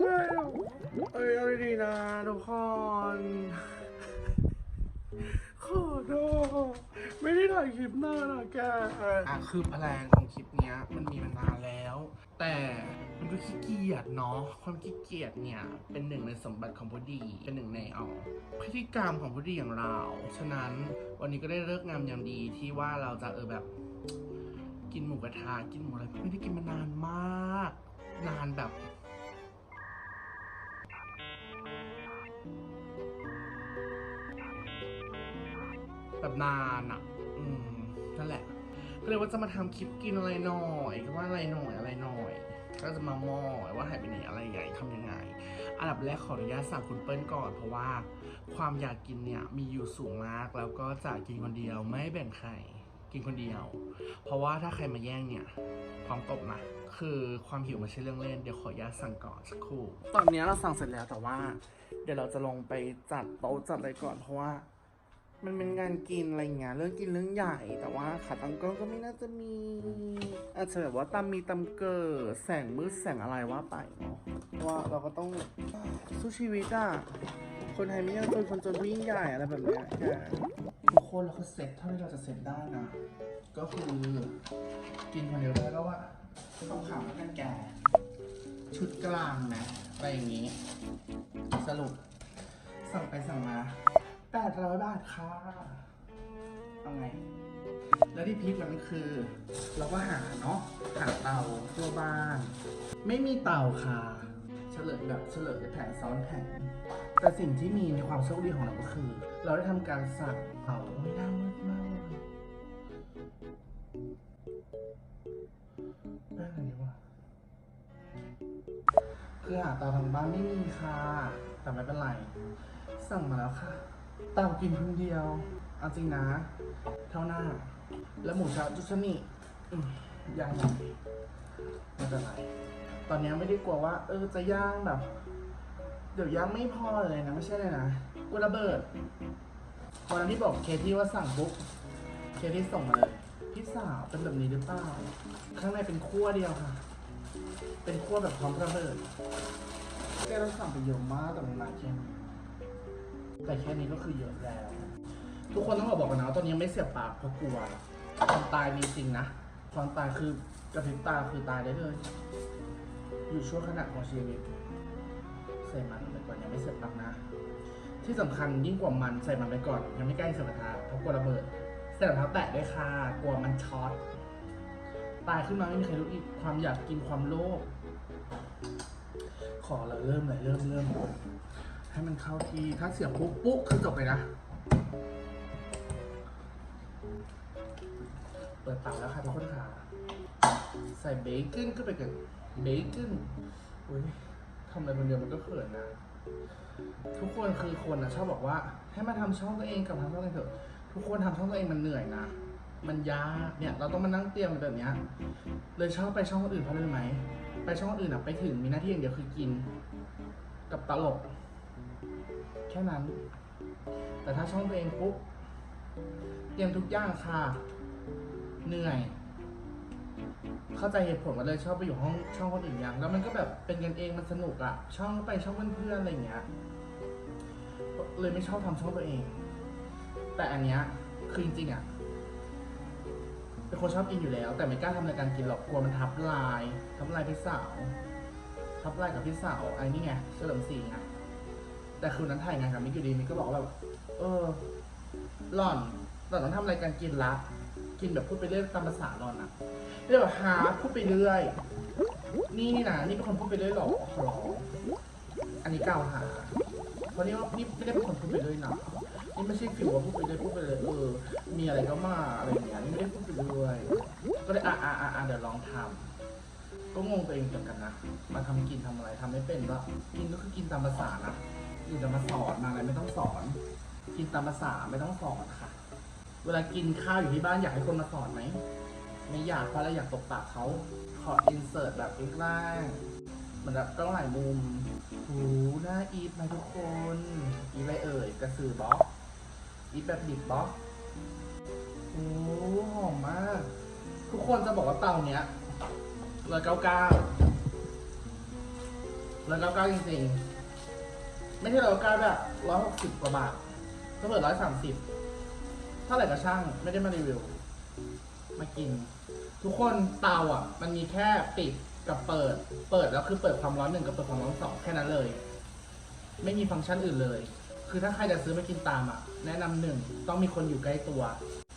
ไม่หรอกเอ้ยเอาดีๆนะทุกคนขอโทษไม่ได้ถ่ายคลิปหน้านะแกอะคือแพลนของคลิปเนี้ย มันมีมานานแล้ว แต่มันก็ขี้เกียจเนาะความขี้เกียจเนี่ย เป็นหนึ่งในสมบัติของผู้ดี เป็นหนึ่งในเอาพฤติกรรมของผู้ดีอย่างเรา ฉะนั้นวันนี้ก็ได้เลิกงามยามดีที่ว่าเราจะเออแบบ กินหมูกระทะกินหมูอะไรไม่ได้กินมานานมาก นานแบบ นานอะ อืมนั่นแหละ ก็เลยว่าจะมาทำคลิปกินอะไรหน่อยก็ว่าอะไรหน่อยอะไรหน่อยก็จะมามอว่าหายไปไหนอะไรยังไงทำยังไง อันดับแรกขออนุญาตสั่งคุณเปิ้ลก่อน เพราะว่าความอยากกินเนี่ยมีอยู่สูงมาก แล้วก็จะกินคนเดียวไม่แบ่งใครกินคนเดียว เพราะว่าถ้าใครมาแย่งเนี่ยพร้อมตบนะคือความหิวไม่ใช่เรื่องเล่น เดี๋ยวขออนุญาตสั่งก่อนสักครู่ ตอนนี้เราสั่งเสร็จแล้วแต่ว่า เดี๋ยวเราจะลงไปจัดโต๊ะจัดอะไรก่อนเพราะว่า มันเป็นงานกินอะไรเงี้ยเรื่องกินเรื่องใหญ่ แต่ว่าขาตังก้อนก็ไม่น่าจะมี อาจจะแบบว่าตามมีตามเกิดแสงมืดแสงอะไรว่าไปเนาะว่าเราก็ต้องสู้ชีวิตอะคนไทยไม่ยากจนคนจนวิ่งใหญ่อะไรแบบเนี้ยแกทุกคนเราก็เสร็จเท่าที่เราจะเสร็จได้นะก็คือกินคนเดียวได้แล้วว่าต้องขำกันแกชุดกลางนะอะไรอย่างนี้ สรุปสั่งไปสั่งมา แปดร้อยบาทค่ะเอาไง แล้วที่พีคมันคือ เราก็หาเนาะ หาเตาทั่วบ้าน ไม่มีเตาค่ะ เฉลยแบบเฉลยแผงซ้อนแผงแต่สิ่งที่มีในความโชคดีของเราก็คือ เราได้ทำการสั่งเตาไม่น่ามืดมากเลยแป้งอะไรดีวะคือหาเตาทางบ้านไม่มีค่ะ แต่ไม่เป็นไร สั่งมาแล้วค่ะ ตากินคนเดียวเอาจริงนะ เท่าหน้า แล้วหมูชาจุชนี่อืมย่างน่อยไม่เป็นไรตอนนี้ไม่ได้กลัวว่า เออจะย่างแบบ เดี๋ยวย่างไม่พอเลยนะ ไม่ใช่เลยนะกลัวระเบิดวันนั้นที่บอกเคที่ว่าสั่งปุ๊บเคที่ส่งมาเลยพี่สาวเป็นแบบนี้หรือเปล่าข้างในเป็นขั้วเดียวค่ะ เป็นขั้วแบบพร้อมระเบิดแกเราสั่งไปเยอะมากแต่มันมาแค่นี้ แต่แค่นี้ก็คือเยอะแล้ว ทุกคนต้องบอกกันนะว่าตอนนี้ไม่เสียบปากเพราะกลัวความตายมีจริงนะความตายคือกระพริบตาคือตายได้เลย อยู่ช่วงขณะของชีวิตใส่มันไปก่อนยังไม่เสียบปากนะ ที่สำคัญยิ่งกว่ามันใส่มันไปก่อน ยังไม่ใกล้เสียบกระทะเพราะกลัวระเบิดใส่รองเท้าแตะด้วยค่ะกลัวมันช็อตตายขึ้นมาไม่มีใครรู้อีกความอยากกินความโลภขอเราเริ่มเลยเริ่มเริ่ม ให้มันเข้าทีถ้าเสียบปุ๊บปุ๊บคือจบเลยนะ เปิดเตาแล้วค่ะทุกคนค่ะ ใส่เบคอนก็ไปกันเบคอนอุ้ยทำอะไรคนเดียวมันก็เขินนะ ทุกคนคือคนนะชอบบอกว่า ให้มาทำช่องตัวเองกับทำช่องตัวเองเถอะ ทุกคนทำช่องตัวเองมันเหนื่อยนะมันยากเนี่ยเราต้องมานั่งเตรียมแบบเนี้ยเลยชอบไปช่องคนอื่นเพราะอะไรไหม ไปช่องคนอื่นอะไปถึงมีหน้าที่อย่างเดียวคือกิน กับตลก ค่นั้น แต่ถ้าช่องตัวเองปุ๊บเตรียมทุกอย่างค่ะ เหนื่อย เข้าใจเหตุผลมาเลยชอบไปอยู่ห้องช่องคนอื่นยังแล้วมันก็แบบเป็นกันเองมันสนุกอะช่องไปช่องเพื่อนๆอะไรอย่างเงี้ย เลยไม่ชอบทำช่องตัวเอง แต่อันเนี้ยคือจริงๆอะเป็นคนชอบกินอยู่แล้ว แต่ไม่กล้าทำรายการกินหรอกกลัวมันทับลายทับลายพี่สาวทับลายกับพี่สาวไอ้นี่ไงเฉลิมศรีไง แต่คืนนั้นถ่ายงานกับมิกอยู่ดีมิกก็บอกว่าแบบเออ หล่อนหล่อนต้องทำรายการกินละ กินแบบพูดไปเรื่อยตามภาษาหล่อนอะเรียกว่าหาพูดไปเรื่อยนี่นี่นะนี่เป็นคนพูดไปเรื่อยหรอหรออันนี้กล่าวหา เพราะนี่ว่านี่ไม่ได้เป็นคนพูดไปเรื่อยนะนี่ไม่ใช่ฟิวว่าพูดไปเรื่อยพูดไปเลยเออ มีอะไรก็มาอะไรอย่างเงี้ยนี่ไม่ได้พูดไปเรื่อย ก็เลยอะอะอะอะเดี๋ยวลองทำก็งงตัวเองเหมือนกันนะ มาทำกินทำอะไรทำไม่เป็นก็กินก็คือกินตามภาษานะ อยู่จะมาสอนมาอะไรไม่ต้องสอน กินตามภาษาไม่ต้องสอนค่ะ เวลากินข้าวอยู่ที่บ้านอยากให้คนมาสอนไหมไม่อยากเพราะเราอยากตบปากเขาขออินเสิร์ตแบบใกล้ๆเหมือนแบบกล้องหลายมุมหูน่าอีทไหมทุกคนอีทอะไรเอ่ยกระสือบล็อกอีทแบบดิบบล็อกโอ้หอมมาก ทุกคนจะบอกว่าเตาเนี้ยร้อยเก้าเก้าร้อยเก้าเก้าจริงๆ ไม่ใช่ร้อยเก้าแบบร้อยหกสิบกว่าบาทก็เปิดร้อยสามสิบเท่าไหร่ก็ช่างไม่ได้มารีวิว มากิน ทุกคนเตาอะ มันมีแค่ปิดกับเปิด เปิดแล้วคือเปิดความร้อนหนึ่งกับเปิดความร้อนสองแค่นั้นเลย ไม่มีฟังก์ชันอื่นเลย คือถ้าใครจะซื้อมากินตามอะ แนะนำหนึ่งต้องมีคนอยู่ใกล้ตัว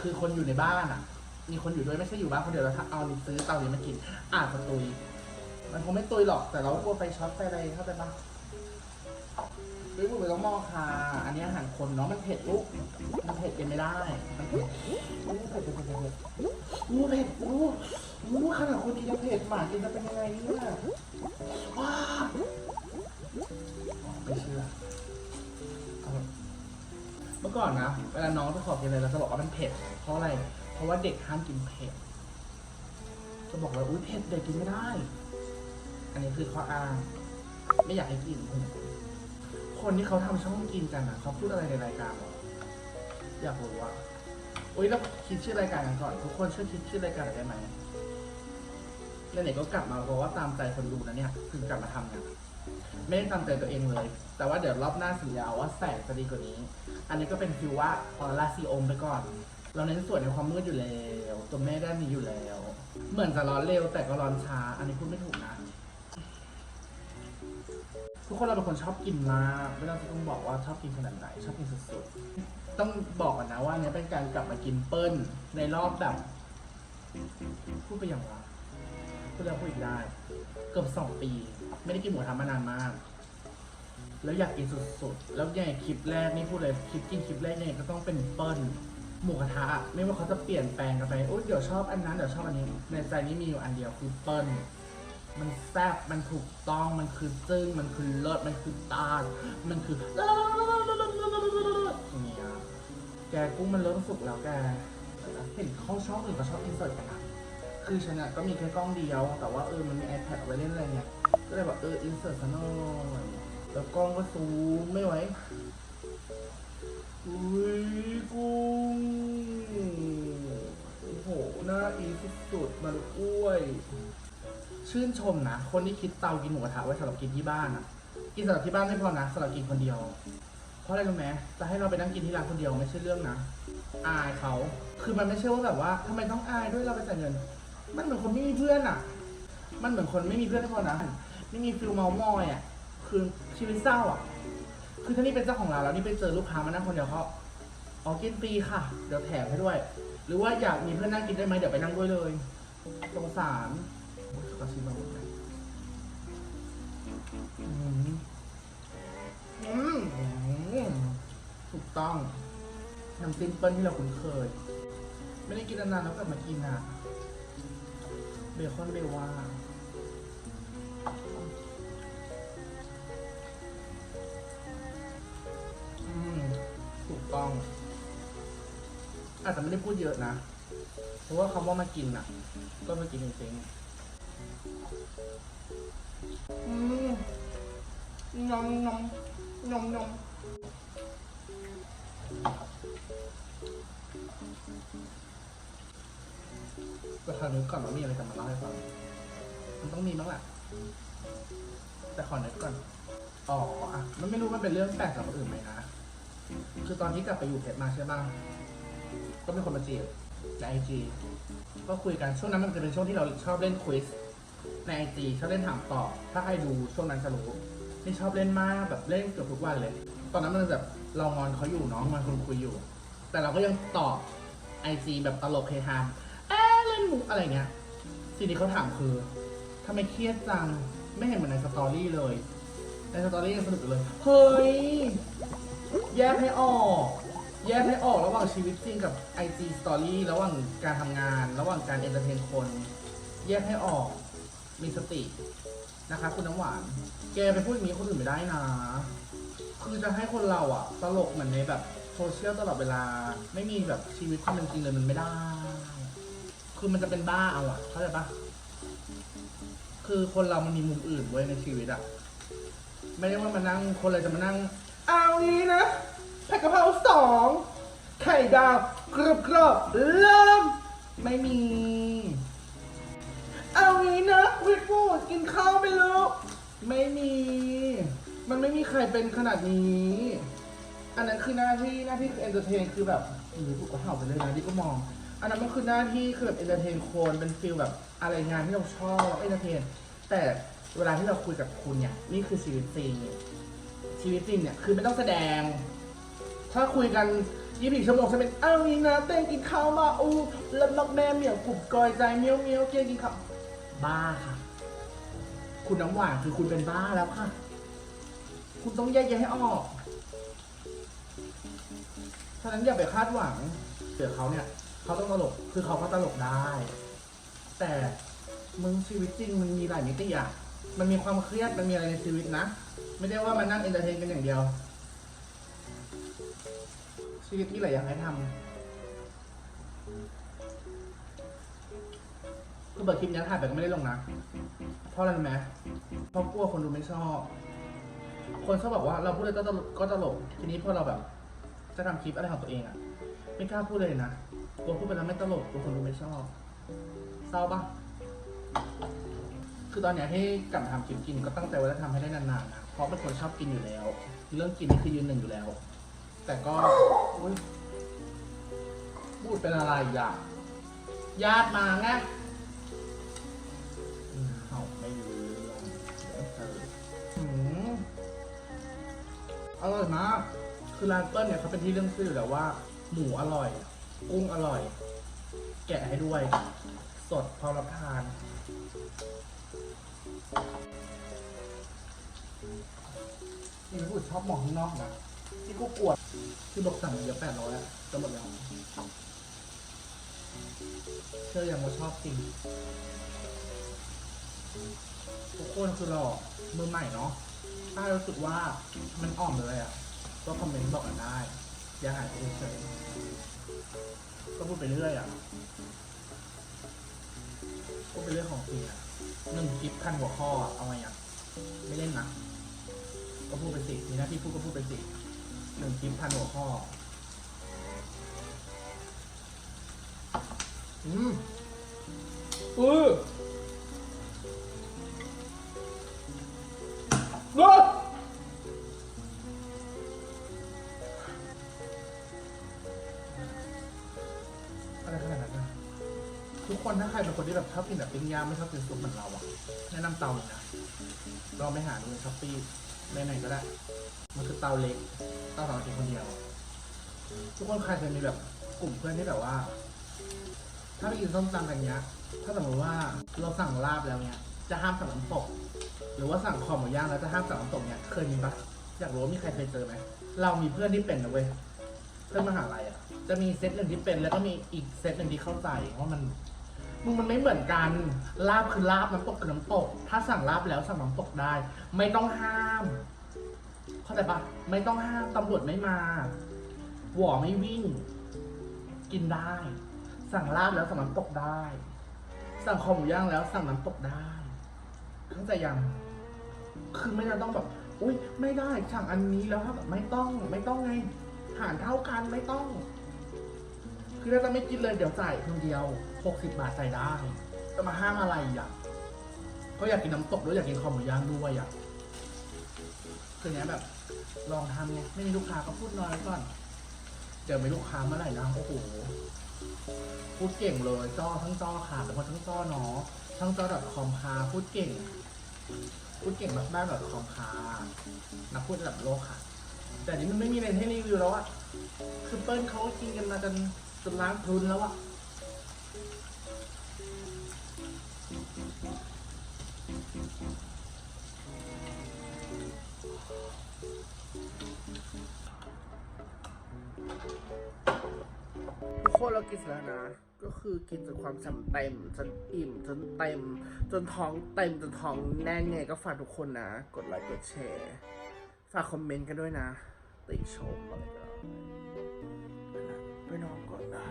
คือคนอยู่ในบ้านอะ มีคนอยู่ด้วยไม่ใช่อยู่บ้านคนเดียวแล้วถ้าเอานี่ซื้อเตานี้มากินอาจจะตุย มันคงไม่ตุยหรอกแต่เรากลัวไฟช็อตไฟอะไรเข้าใจปะ หรือคุณต้องมอค่ะ อันนี้อาหารคนเนาะมันเผ็ดลูก มันเผ็ดกินไม่ได้ มันเผ็ดอู้เผ็ดเผ็ดเผ็ดเผ็ดอู้เผ็ดอู้อู้ขนาดคนกินยังเผ็ดหมากินจะเป็นยังไงเนี่ยว้าไม่เชื่อเมื่อก่อนนะ เวลาน้องจะขอกินอะไรเราจะบอกว่ามันเผ็ด เพราะอะไร เพราะว่าเด็กห้ามกินเผ็ด จะบอกเลยอุ้ยเผ็ดเด็กกินไม่ได้ อันนี้คือข้ออ้าง ไม่อยากให้กิน คนที่เขาทำช่องกินกันอะเขาพูดอะไรในรายการหรออยากรู้ว่าอุ้ยแล้วคิดชื่อรายการกันก่อน ทุกคนช่วยคิดชื่อรายการหน่อยได้ไหมแล้วไหนก็กลับมาบอกว่าตามใจคนดูนะเนี่ยคือกลับมาทำกันไม่ได้ตามใจตัวเองเลย แต่ว่าเดี๋ยวรอบหน้าสัญญาว่าแสงจะดีกว่านี้ อันนี้ก็เป็นฟิวว่าออร่าซีโอมไปก่อน เราเน้นส่วนในความมืดอยู่แล้ว ตัวแม่ด้านนี้อยู่แล้ว เหมือนจะร้อนเร็วแต่ก็ร้อนช้า อันนี้พูดไม่ถูกนะ ทุกคนเราเป็นคนชอบกินมากไม่ต้องต้องบอกว่าชอบกินขนาดไหนชอบกินสุดๆ ต้องบอกกันนะว่าเนี้ยเป็นการกลับมากินเปิ้ลในรอบแบบพูดไปอย่างไรพูดแล้วพูดอีกได้ เกือบสองปี ไม่ได้กินหมูกระทะมานานมาก แล้วอยากกินสุดๆ แล้วยังไงคลิปแรกนี่พูดเลยคลิปกินคลิปแรกยังไงก็ต้องเป็นเปิ้ลหมูกระทะอะไม่ว่าเขาจะเปลี่ยนแปลงกันไปโอ๊ยเดี๋ยวชอบอันนั้นเดี๋ยวชอบอันนี้ ในใจนี้มีอยู่อันเดียวคือเปิ้ล มันแซ่บมันถูกต้องมันคือจึ้งมันคือเลิศมันคือตาลมันคืออย่างเงี้ยแกกุ้งมันเริ่มสุกแล้วแกเห็นเขาชอบอื่นก็ชอบอินเสิร์ตกันนะคือฉันอะก็มีแค่กล้องเดียว แต่ว่าเออมันมี iPad เอาไว้เล่นอะไรเนี่ย ก็เลยแบบเอออินเสิร์ตซะหน่อยแล้วกล้องก็ซูมไม่ไหวอุ้ยกุ้งโอ้โหหน้าอีสุดๆมันอ้วย ชื่นชมนะ คนที่คิดเตากินหมูกระทะไว้สำหรับกินที่บ้านอะ กินสำหรับที่บ้านไม่พอนะสำหรับกินคนเดียว เพราะอะไรรู้ไหมจะให้เราไปนั่งกินที่ร้านคนเดียวไม่ใช่เรื่องนะ อายเขา คือมันไม่ใช่ว่าแบบว่าทำไมต้องอายด้วยเราไปจ่ายเงิน มันเหมือนคนไม่มีเพื่อนอะ มันเหมือนคนไม่มีเพื่อนทุกคนนะ ไม่มีฟิลเมามอยอะ คือชีวิตเศร้าอะ คือถ้านี่เป็นเจ้าของร้านแล้วนี่ไปเจอลูกค้ามานั่งคนเดียวเขาอ๋อกินฟรีค่ะ เดี๋ยวแถมให้ด้วย หรือว่าอยากมีเพื่อนนั่งกินได้ไหมเดี๋ยวไปนั่งด้วยเลยสงสาร โอ้ยขอชิมมาหมดเลยอืมอืมถูกต้องน้ำจิ้มเปิ้ลที่เราคุ้นเคย ไม่ได้กินนานๆแล้วกลับมากินอะเบคอนเบว่าอืมถูกต้อง อาจจะไม่ได้พูดเยอะนะ เพราะว่าคำว่ามากินอะ ก็มากินจริงๆ อืมนมนมนมนมก็ขอนึกก่อนว่ามีอะไรจะมาเล่าให้ฟังมันต้องมีบ้างแหละ แต่ขอนึกก่อน อ๋ออะมันไม่รู้มันเป็นเรื่องแปลกกับคนอื่นไหมนะ คือตอนที่กลับไปอยู่เพชรมาใช่ป่ะ ก็มีคนมาจีบในไอจี ก็คุยกันช่วงนั้นมันจะเป็นช่วงที่เราชอบเล่นควิส ในไอจีชอบเล่นถามตอบถ้าใครดูช่วงนั้นจะรู้นี่ชอบเล่นมากแบบเล่นเกือบทุกวันเลย ตอนนั้นมันแบบเรางอนเขาอยู่เน้องมันคนคุยอยู่ แต่เราก็ยังตอบไอจีแบบตลกเฮฮาเอ๊ะเล่นมุกอะไรเงี้ยสิ่งที่เขาถามคือทำไมเครียดจังไม่เห็นเหมือนในสตอรี่เลยในสตอรี่ยังสนุกเลยเฮ้ยแยกให้ออก แยกให้ออกระหว่างชีวิตจริงกับ IG Story ระหว่างการทำงาน ระหว่างการเอนเตอร์เทนคน แยกให้ออก มีสตินะคะ คุณน้ำหวาน แกไปพูดอย่างนี้คนอื่นไม่ได้นะ คือจะให้คนเราอะตลกเหมือนในแบบโซเชียลตลอดเวลา ไม่มีแบบชีวิตความเป็นจริงเลยมันไม่ได้ คือมันจะเป็นบ้าเอาอะเข้าใจปะคือคนเรามันมีมุมอื่นไว้ในชีวิตอะไม่ได้ว่ามานั่งคนอะไรจะมานั่ง เอางี้นะผัดกะเพราสองไข่ดาวกรอบกรอบๆเริ่มไม่มี พูดกินข้าวไปลูกไม่มี มันไม่มีใครเป็นขนาดนี้ อันนั้นคือหน้าที่หน้าที่คือเอนเตอร์เทนคือแบบหรือถูกก็เห่าไปเลยนะที่ก็มอง อันนั้นมันคือหน้าที่คือแบบเอนเตอร์เทนคนเป็นฟิลแบบอะไรงานที่เราชอบเอนเตอร์เทนแต่เวลาที่เราคุยกับคุณเนี่ยนี่คือชีวิตจริงชีวิตจริงเนี่ยคือไม่ต้องแสดง ถ้าคุยกันยี่สิบชั่วโมงจะเป็นอ้าวนี่นะเต้นกินข้าวมาอู้แล้วนกแม่เหมียวกุบกอยใจเมียวเมียวเกียกินข้าว บ้าค่ะ คุณน้ำหวานคือคุณเป็นบ้าแล้วค่ะ คุณต้องแยกแยะให้ออกฉะนั้นอย่าไปคาดหวังเดี๋ยวเขาเนี่ยเขาต้องตลก คือเขาก็ตลกได้ แต่มึงชีวิตจริงมันมีหลายมิติอะ มันมีความเครียด มันมีอะไรในชีวิตนะ ไม่ได้ว่ามานั่งเอนเตอร์เทนกันอย่างเดียว ชีวิตมีหลายอย่างให้ทำ คือเบิดคลิปเนี้ยถ่ายไปก็ไม่ได้ลงนะ เพราะอะไรรู้ไหมเพราะกลัวคนดูไม่ชอบ คนชอบบอกว่าเราพูดอะไรก็ตลกก็ตลก ทีนี้พอเราแบบ จะทำคลิปอะไรของตัวเองอะไม่กล้าพูดเลยนะกลัวพูดไปแล้วไม่ตลกกลัวคนดูไม่ชอบ เศร้าปะคือตอนเนี้ยที่กลับมาทำคลิปกินก็ตั้งใจว่าจะทำให้ได้นานๆนะเพราะเป็นคนชอบกินอยู่แล้ว เรื่องกินนี่คือยืนหนึ่งอยู่แล้ว แต่ก็อุ๊ยพูดเป็นอะไรอะญาติมาไง อร่อยมากคือร้านเปิ้ลเนี่ยเขาเป็นที่เรื่องชื่ออยู่แล้วว่า หมูอร่อย กุ้งอร่อย แกะให้ด้วย สดพอรับทาน นี่พูดชอบมองข้างนอกนะที่กูกลัวที่บอกสั่งเยอะแปดร้อยอะจะหมดแล้วเชื่ออยังว่าชอบจริงทุกคนคือเรามือใหม่เนาะ ถ้ารู้สึกว่ามันอ่อมเลยอะ ก็คอมเมนต์บอกกันได้ อย่าหายไปเฉยๆก็พูดไปเรื่อยอะพูดไปเรื่อยของจริงอะหนึ่งคลิปพันหัวข้อเอาไงอะไม่เล่นนะก็พูดไปสิมีหน้าที่พูดก็พูดไปสิหนึ่งคลิปพันหัวข้อ อืมอือ ชอบกินแบบปิ้งย่างไม่ชอบกินซุปเหมือนเราอะแนะนำเตาเลยนะลองไปหาดูในช้อปปี้ในไหนก็ได้ มันคือเตาเล็กเตาสำหรับกินคนเดียว ทุกคนใครเคยมีแบบกลุ่มเพื่อนที่แบบว่า ถ้าไปกินส้มตำกันเนี้ย ถ้าสมมติว่าเราสั่งลาบแล้วเนี้ย จะห้ามสั่งน้ำตก หรือว่าสั่งคอหมูย่างแล้วจะห้ามสั่งน้ำตกเนี้ยเคยมีปะอยากรู้ว่ามีใครเคยเจอไหมเรามีเพื่อนที่เป็นนะเว้ยเพื่อนมหาลัยอะ จะมีเซตหนึ่งที่เป็นแล้วก็มีอีกเซตหนึ่งที่เข้าใจว่ามัน มึงมันไม่เหมือนกัน ลาบคือลาบน้ำตกคือน้ำตก ถ้าสั่งลาบแล้วสั่งน้ำตกได้ ไม่ต้องห้าม เข้าใจปะไม่ต้องห้ามตำรวจไม่มา หวอไม่วิ่ง กินได้ สั่งลาบแล้วสั่งน้ำตกได้ สั่งคอหมูย่างแล้วสั่งน้ำตกได้เข้าใจยัง คือไม่จำต้องแบบอุ้ยไม่ได้สั่งอันนี้แล้วแบบไม่ต้อง ไม่ต้องไงหารเท่ากันไม่ต้อง คือถ้าจะไม่กินเลยเดี๋ยวจ่ายคนเดียว หกสิบบาทจ่ได้จะมาห้ามอะไรอะเขาอยากกินน้ำตกด้วยอยากกินคอหมูย่างด้วยอะคือเนี้ยแบบ ลองทำไงไม่มีลูกค้าก็พูดน้อยก่อน เจอไม่ลูกค้าเมื่อไหร่นะโอ้โหพูดเก่งเลยจ้อทั้งจ้อค่ะเป็นคนทั้งจ้อเนาะทั้งจ้อ .com ค่ะพูดเก่ง พูดเก่งมากๆ .com ค่ะนักพูดระดับโลกค่ะ แต่นี้มันไม่มีอะไรให้รีวิวแล้วอะคือเปิ้ลเขากินกันมาจนจนล้างพรุนแล้วอะ คนเรากินเสร็จแล้วนะ ก็คือกินจนความจำเต็มจนอิ่มจนเต็ม จนท้องเต็มจนท้องแน่นไงก็ฝากทุกคนนะ กดไลค์กดแชร์ฝากคอมเมนต์กันด้วยนะ ติชมอะไรก็ได้ไปนอนก่อนนะ